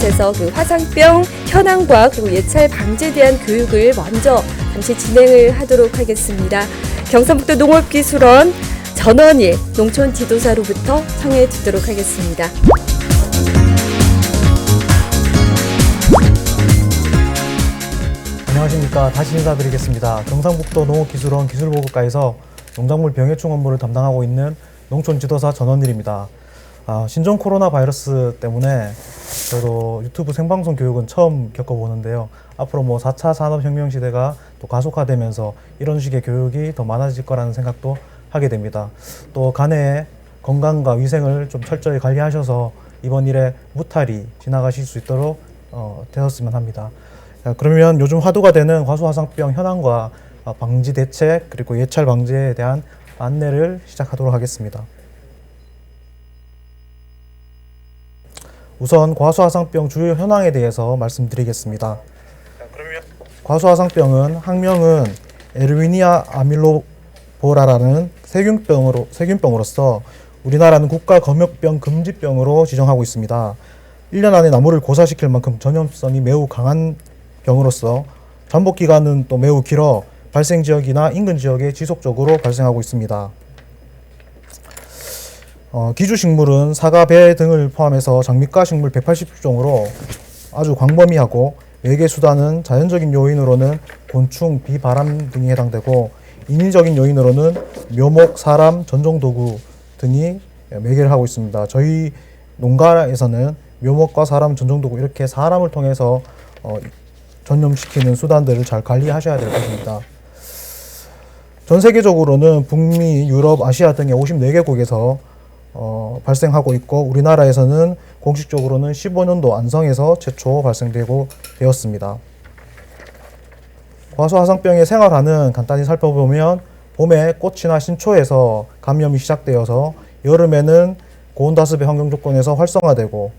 곳에서 그 화상병 현황과 그리고 예찰 방지에 대한 교육을 먼저 잠시 진행을 하도록 하겠습니다. 경상북도 농업기술원 전원일 농촌 지도사로부터 청해 듣도록 하겠습니다. 안녕하십니까. 다시 인사드리겠습니다. 경상북도 농업기술원 기술보급과에서 농작물 병해충 업무를 담당하고 있는 농촌 지도사 전원일입니다. 아, 신종 코로나 바이러스 때문에 저도 유튜브 생방송 교육은 처음 겪어보는데요. 앞으로 뭐 4차 산업혁명 시대가 또 가속화되면서 이런 식의 교육이 더 많아질 거라는 생각도 하게 됩니다. 또 간의 건강과 위생을 좀 철저히 관리하셔서 이번 일에 무탈이 지나가실 수 있도록 어, 되었으면 합니다. 자, 그러면 요즘 화두가 되는 과수화상병 현황과 어, 방지 대책 그리고 예찰 방지에 대한 안내를 시작하도록 하겠습니다. 우선 과수화상병 주요 현황에 대해서 말씀드리겠습니다. 과수화상병은 학명은 에르위니아 아밀로보라라는 세균병으로 세균병으로서 우리나라는 국가 검역병 금지병으로 지정하고 있습니다. 1년 안에 나무를 고사시킬 만큼 전염성이 매우 강한 병으로서 잠복 기간은 또 매우 길어 발생 지역이나 인근 지역에 지속적으로 발생하고 있습니다. 어, 기주식물은 사과, 배 등을 포함해서 장미과 식물 180종으로 아주 광범위하고 외계 수단은 자연적인 요인으로는 곤충, 비, 바람 등이 해당되고 인위적인 요인으로는 묘목, 사람, 전종도구 등이 매개를 하고 있습니다. 저희 농가에서는 묘목과 사람, 전종도구 이렇게 사람을 통해서 어, 전염시키는 수단들을 잘 관리하셔야 될 것입니다. 전 세계적으로는 북미, 유럽, 아시아 등의 54개국에서 어, 발생하고 있고 우리나라에서는 공식적으로는 15년도 안성에서 최초 발생되고 되었습니다. 과수화상병의 생활하는 간단히 살펴보면 봄에 꽃이나 신초에서 감염이 시작되어서 여름에는 고온다습의 환경 조건에서 활성화되고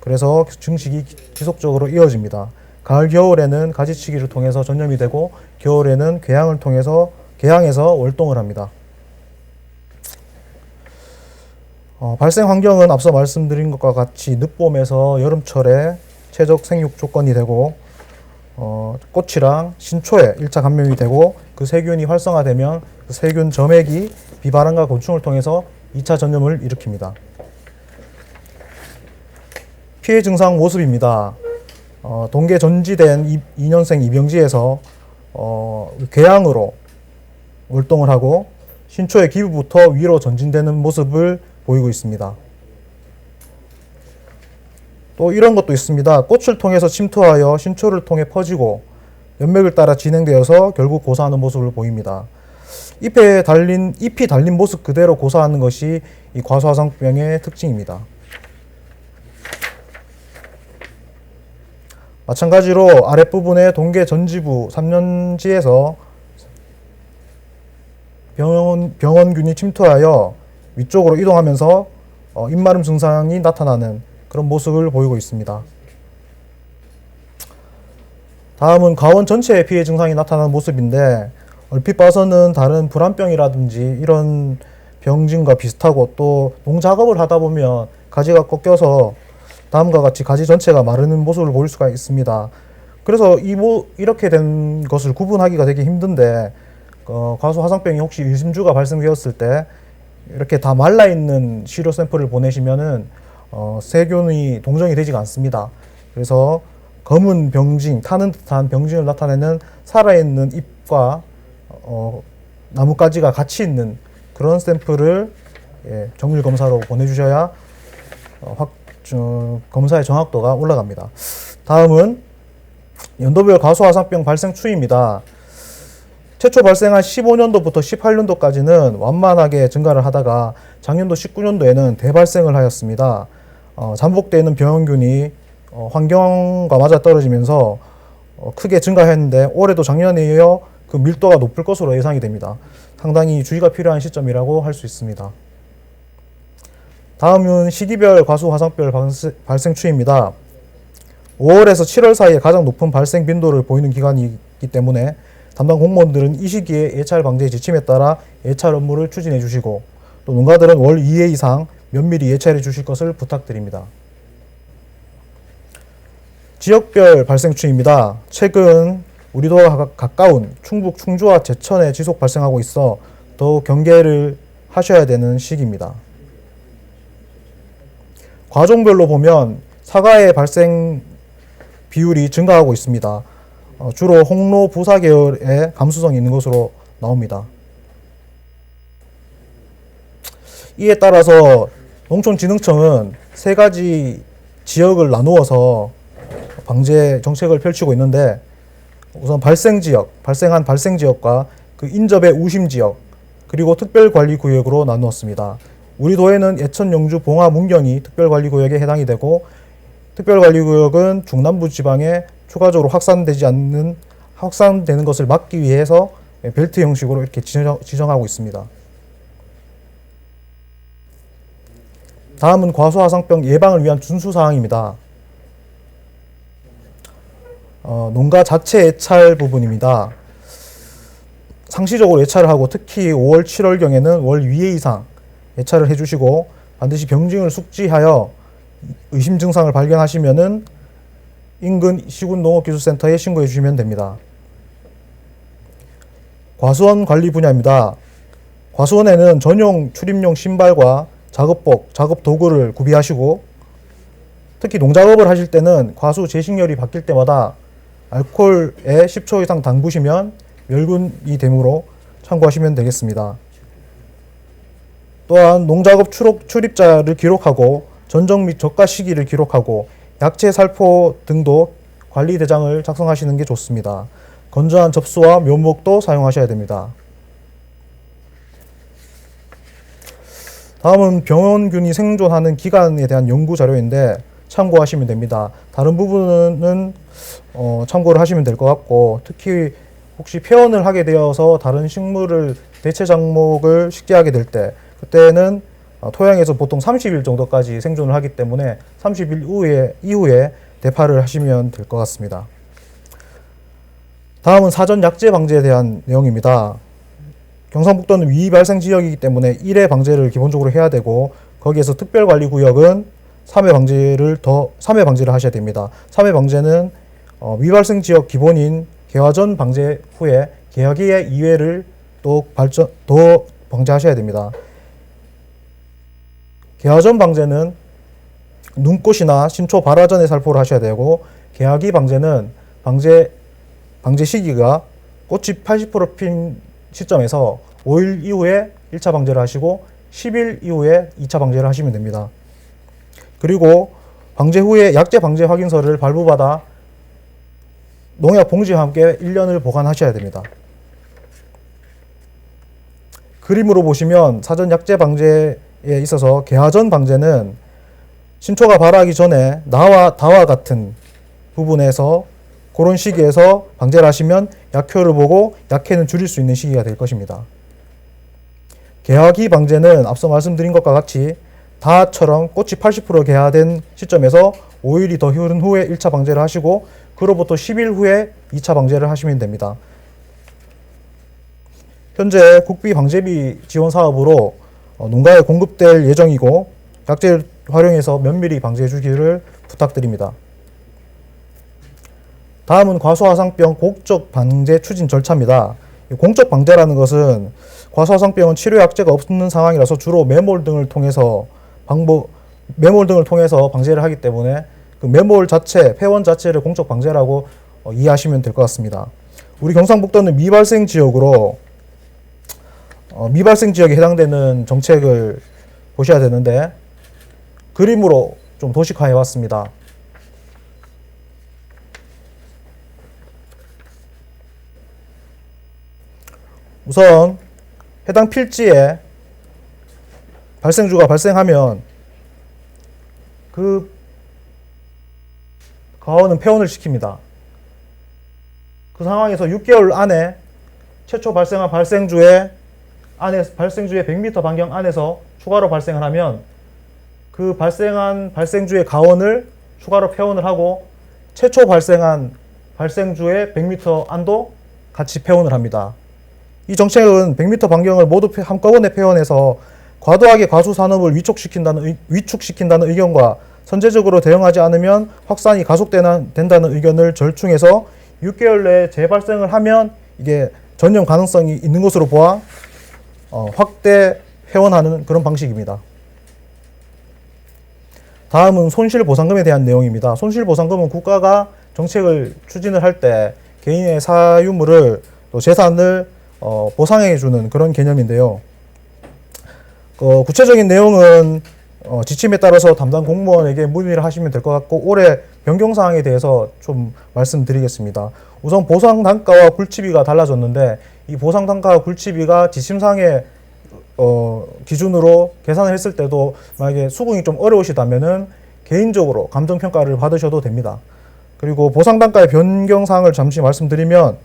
그래서 증식이 지속적으로 이어집니다. 가을 겨울에는 가지치기를 통해서 전염이 되고 겨울에는 궤양을 통해서 궤양에서 월동을 합니다. 어, 발생 환경은 앞서 말씀드린 것과 같이 늦봄에서 여름철에 최적 생육 조건이 되고 어, 꽃이랑 신초에 1차 감염이 되고 그 세균이 활성화되면 그 세균 점액이 비바람과 곤충을 통해서 2차 전염을 일으킵니다. 피해 증상 모습입니다. 어, 동계 전지된 2 년생 입영지에서 어, 궤양으로 월동을 하고 신초의 기부부터 위로 전진되는 모습을 보이고 있습니다. 또 이런 것도 있습니다. 꽃을 통해서 침투하여 신초를 통해 퍼지고 연맥을 따라 진행되어서 결국 고사하는 모습을 보입니다. 잎에 달린 잎이 달린 모습 그대로 고사하는 것이 이 과수화상병의 특징입니다. 마찬가지로 아랫부분의 동계 전지부 3년지에서 병원, 병원균이 침투하여 위쪽으로 이동하면서 어, 입마름 증상이 나타나는 그런 모습을 보이고 있습니다. 다음은 가원 전체의 피해 증상이 나타나는 모습인데 얼핏 봐서는 다른 불안병이라든지 이런 병진과 비슷하고 또 농작업을 하다 보면 가지가 꺾여서 다음과 같이 가지 전체가 마르는 모습을 보일 수가 있습니다. 그래서 이 뭐 이렇게 된 것을 구분하기가 되게 힘든데 어, 과수 화상병이 혹시 의심주가 발생되었을 때 이렇게 다 말라 있는 시료 샘플을 보내시면은 어, 세균이 동정이 되지가 않습니다. 그래서 검은 병진, 타는 듯한 병진을 나타내는 살아있는 잎과 어, 나뭇가지가 같이 있는 그런 샘플을 예, 정밀 검사로 보내주셔야 어, 확, 저, 검사의 정확도가 올라갑니다. 다음은 연도별 가수화상병 발생 추이입니다. 최초 발생한 15년도부터 18년도까지는 완만하게 증가를 하다가 작년도 19년도에는 대발생을 하였습니다. 어, 잠복되는 병원균이 어, 환경과 맞아 떨어지면서 어, 크게 증가했는데 올해도 작년에 이어 그 밀도가 높을 것으로 예상이 됩니다. 상당히 주의가 필요한 시점이라고 할 수 있습니다. 다음은 시기별 과수 화상별 발생 추이입니다. 5월에서 7월 사이에 가장 높은 발생 빈도를 보이는 기간이기 때문에 담당 공무원들은 이 시기에 예찰 방제 지침에 따라 예찰 업무를 추진해 주시고 또 농가들은 월 2회 이상 면밀히 예찰해 주실 것을 부탁드립니다. 지역별 발생 추입니다. 최근 우리 도와 가- 가까운 충북 충주와 제천에 지속 발생하고 있어 더욱 경계를 하셔야 되는 시기입니다. 과종별로 보면 사과의 발생 비율이 증가하고 있습니다. 어, 주로 홍로 부사 계열의 감수성이 있는 것으로 나옵니다. 이에 따라서 농촌진흥청은 세 가지 지역을 나누어서 방제 정책을 펼치고 있는데 우선 발생 지역, 발생한 발생 지역과 그 인접의 우심 지역 그리고 특별관리구역으로 나누었습니다. 우리 도에는 예천, 영주, 봉화, 문경이 특별관리구역에 해당이 되고 특별관리구역은 중남부 지방에 추가적으로 확산되지 않는 확산되는 것을 막기 위해서 벨트 형식으로 이렇게 지정, 지정하고 있습니다. 다음은 과수화상병 예방을 위한 준수 사항입니다. 어, 농가 자체 예찰 부분입니다. 상시적으로 예찰을 하고 특히 5월, 7월경에는 월 위에 이상 예찰을 해주시고 반드시 병증을 숙지하여 의심 증상을 발견하시면은 인근 시군 농업기술센터에 신고해 주시면 됩니다. 과수원 관리 분야입니다. 과수원에는 전용 출입용 신발과 작업복, 작업 도구를 구비하시고 특히 농작업을 하실 때는 과수 제식열이 바뀔 때마다 알코올에 10초 이상 담그시면 멸균이 되므로 참고하시면 되겠습니다. 또한 농작업 출입, 출입자를 기록하고 전정 및 저가 시기를 기록하고 약체 살포 등도 관리 대장을 작성하시는 게 좋습니다. 건조한 접수와 묘목도 사용하셔야 됩니다. 다음은 병원균이 생존하는 기간에 대한 연구 자료인데 참고하시면 됩니다. 다른 부분은 어, 참고를 하시면 될 것 같고 특히 혹시 폐원을 하게 되어서 다른 식물을 대체 작목을 식재하게 될 때 그때는 어, 토양에서 보통 30일 정도까지 생존을 하기 때문에 30일 이후에, 이후에 대파를 하시면 될 것 같습니다. 다음은 사전 약재 방제에 대한 내용입니다. 경상북도는 위 발생 지역이기 때문에 1회 방제를 기본적으로 해야 되고 거기에서 특별 관리 구역은 3회 방제를 더 3회 방제를 하셔야 됩니다. 3회 방제는 어, 미발생 지역 기본인 개화전 방제 후에 개화기의 2회를 또 발전 더 방제하셔야 됩니다. 개화전 방제는 눈꽃이나 신초 발화전에 살포를 하셔야 되고 개화기 방제는 방제 방제 시기가 꽃이 80%핀 시점에서 5일 이후에 1차 방제를 하시고 10일 이후에 2차 방제를 하시면 됩니다. 그리고 방제 후에 약제 방제 확인서를 발부받아 농약 봉지와 함께 1년을 보관하셔야 됩니다. 그림으로 보시면 사전 약제 방제에 있어서 개화전 방제는 신초가 발화하기 전에 나와 다와 같은 부분에서 그런 시기에서 방제를 하시면 약효를 보고 약해는 줄일 수 있는 시기가 될 것입니다. 개화기 방제는 앞서 말씀드린 것과 같이 다처럼 꽃이 80% 개화된 시점에서 5일이 더 흐른 후에 1차 방제를 하시고 그로부터 10일 후에 2차 방제를 하시면 됩니다. 현재 국비 방제비 지원 사업으로 어, 농가에 공급될 예정이고 약재를 활용해서 면밀히 방제해 주기를 부탁드립니다. 다음은 과수화상병 공적 방제 추진 절차입니다. 이 공적 방제라는 것은 과수화상병은 치료 약제가 없는 상황이라서 주로 매몰 등을 통해서 방법 매몰 등을 통해서 방제를 하기 때문에 그 매몰 자체, 폐원 자체를 공적 방제라고 어, 이해하시면 될 것 같습니다. 우리 경상북도는 미발생 지역으로 어, 미발생 지역에 해당되는 정책을 보셔야 되는데 그림으로 좀 도식화해 왔습니다. 우선 해당 필지에 발생주가 발생하면 그 가원은 폐원을 시킵니다. 그 상황에서 6개월 안에 최초 발생한 발생주의 안에 발생주의 100m 반경 안에서 추가로 발생을 하면 그 발생한 발생주의 가원을 추가로 폐원을 하고 최초 발생한 발생주의 100m 안도 같이 폐원을 합니다. 이 정책은 100m 반경을 모두 폐- 한꺼번에 폐원해서 과도하게 과수 산업을 위축시킨다는 의, 위축시킨다는 의견과 선제적으로 대응하지 않으면 확산이 가속되는 된다는 의견을 절충해서 6개월 내에 재발생을 하면 이게 전염 가능성이 있는 것으로 보아 어, 확대 회원하는 그런 방식입니다. 다음은 손실보상금에 대한 내용입니다. 손실보상금은 국가가 정책을 추진을 할 때 개인의 사유물을 또 재산을 어, 보상해 주는 그런 개념인데요. 어, 구체적인 내용은 어, 지침에 따라서 담당 공무원에게 문의를 하시면 될 것 같고 올해 변경 사항에 대해서 좀 말씀드리겠습니다. 우선 보상 단가와 굴치비가 달라졌는데 이 보상 단가와 굴치비가 지침상에 어, 기준으로 계산을 했을 때도 만약에 수긍이 좀 어려우시다면은 개인적으로 감정 평가를 받으셔도 됩니다. 그리고 보상 단가의 변경 사항을 잠시 말씀드리면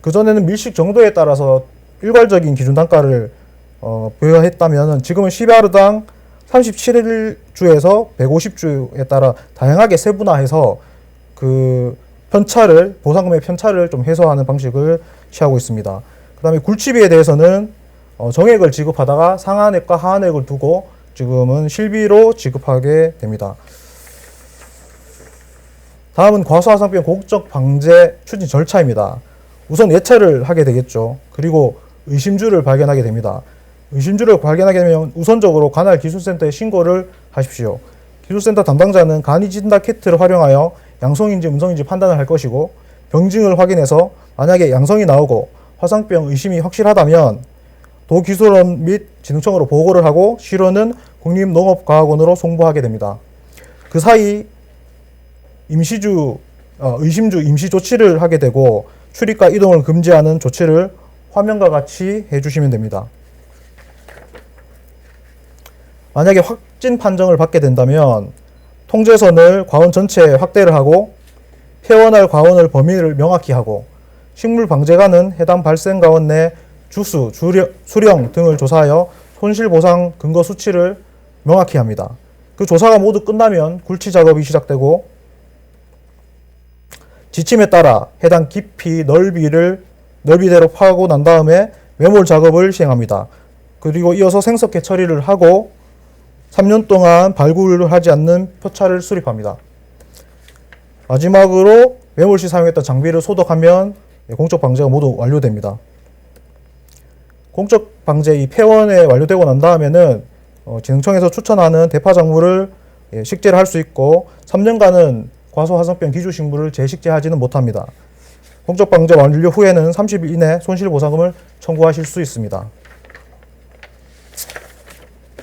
그 전에는 밀식 정도에 따라서 일괄적인 기준 단가를 어, 부여했다면은 지금은 10하루당 37주에서 150주에 따라 다양하게 세분화해서 그 편차를 보상금의 편차를 좀 해소하는 방식을 취하고 있습니다. 그다음에 굴치비에 대해서는 어, 정액을 지급하다가 상한액과 하한액을 두고 지금은 실비로 지급하게 됩니다. 다음은 과소화상병 공적 방제 추진 절차입니다. 우선 예찰을 하게 되겠죠. 그리고 의심주를 발견하게 됩니다. 의심주를 발견하게 되면 우선적으로 관할 기술센터에 신고를 하십시오. 기술센터 담당자는 간이 진단 키트를 활용하여 양성인지 음성인지 판단을 할 것이고 병증을 확인해서 만약에 양성이 나오고 화상병 의심이 확실하다면 도기술원 및 진흥청으로 보고를 하고 실원은 국립농업과학원으로 송부하게 됩니다. 그 사이 임시주 어, 의심주 임시 조치를 하게 되고 출입과 이동을 금지하는 조치를 화면과 같이 해주시면 됩니다. 만약에 확진 판정을 받게 된다면 통제선을 과원 전체에 확대를 하고 폐원할 과원을 범위를 명확히 하고 식물 방제관은 해당 발생 과원 내 주수, 주령, 수령 등을 조사하여 손실보상 근거 수치를 명확히 합니다. 그 조사가 모두 끝나면 굴치 작업이 시작되고 지침에 따라 해당 깊이, 넓이를 넓이대로 파고 난 다음에 매몰 작업을 시행합니다. 그리고 이어서 생석회 처리를 하고 3년 동안 발굴을 하지 않는 표차를 수립합니다. 마지막으로 매몰 시 사용했던 장비를 소독하면 공적 방제가 모두 완료됩니다. 공적 방제 이 폐원에 완료되고 난 다음에는 어, 진흥청에서 추천하는 대파 작물을 예, 식재를 할 수 있고 3년간은 과소화성병 기주식물을 재식재하지는 못합니다. 공적 방제 완료 후에는 30일 이내 손실보상금을 청구하실 수 있습니다.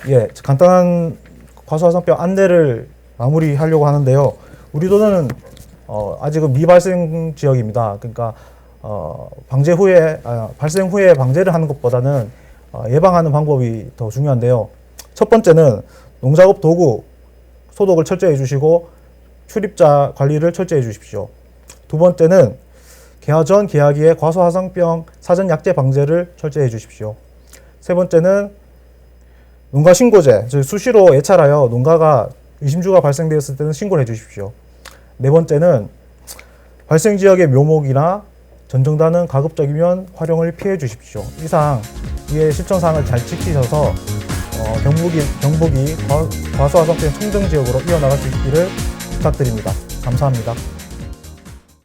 예, 간단한 과소화성병 안내를 마무리하려고 하는데요. 우리 도는 어, 아직은 미발생 지역입니다. 그러니까 어, 방제 후에 아, 발생 후에 방제를 하는 것보다는 어, 예방하는 방법이 더 중요한데요. 첫 번째는 농작업 도구 소독을 철저히 해주시고 출입자 관리를 철저히 해주십시오. 두 번째는 개화 전 개화기에 과소화상병 사전 약제 방제를 철저히 해주십시오. 세 번째는 농가 신고제, 즉 수시로 예찰하여 농가가 의심주가 발생되었을 때는 신고를 해주십시오. 네 번째는 발생 지역의 묘목이나 전정단은 가급적이면 활용을 피해 주십시오. 이상 위의 실천 사항을 잘 지키셔서 어, 경북이 경북이 과- 과소화성병 청정 지역으로 이어나갈 수 있기를 부탁드립니다. 감사합니다.